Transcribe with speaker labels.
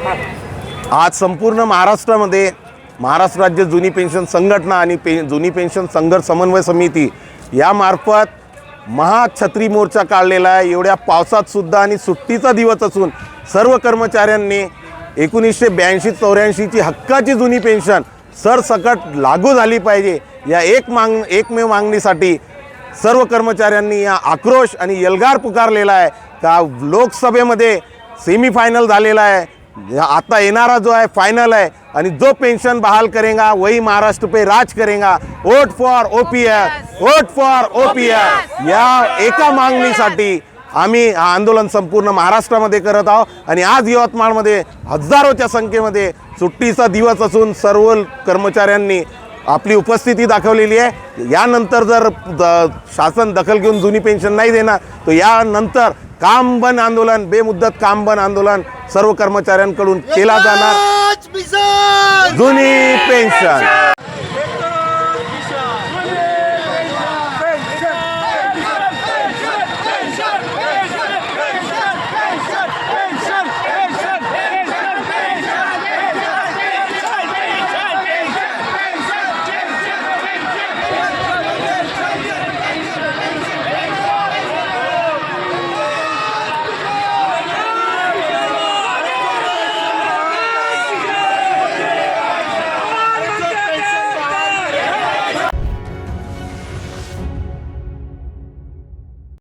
Speaker 1: आज संपूर्ण महाराष्ट्रामध्ये महाराष्ट्र राज्य जुनी पेन्शन संघटना आणि पे जुनी पेन्शन संघर्ष समन्वय समिती यामार्फत महाछत्री मोर्चा काढलेला आहे. एवढ्या पावसातसुद्धा आणि सुट्टीचा दिवस असून सर्व कर्मचाऱ्यांनी एकोणीसशे ब्याऐंशी चौऱ्याऐंशीची हक्काची जुनी पेन्शन सरसकट लागू झाली पाहिजे. या एक मांग एकमेव मागणीसाठी सर्व कर्मचाऱ्यांनी या आक्रोश आणि यलगार पुकारलेला आहे. का लोकसभेमध्ये सेमीफायनल झालेला आहे. आता येणारा जो आहे फायनल आहे आणि जो पेन्शन बहाल करेगा वही महाराष्ट्र पे राज करेगा. Vote for OPS vote for OPS या एका मागणीसाठी आम्ही हा आंदोलन संपूर्ण महाराष्ट्रामध्ये करत आहोत. आणि आज यवतमाळमध्ये हजारोच्या संख्येमध्ये सुट्टीचा दिवस असून सर्व कर्मचाऱ्यांनी आपली उपस्थिती दाखवलेली आहे. यानंतर जर द- शासन दखल घेऊन जुनी पेन्शन नाही देणार तर यानंतर काम बंद आंदोलन बेमुदत काम बंद आंदोलन सर्व कर्मचाऱ्यांकडून केला जाणार. जुनी पेन्शन.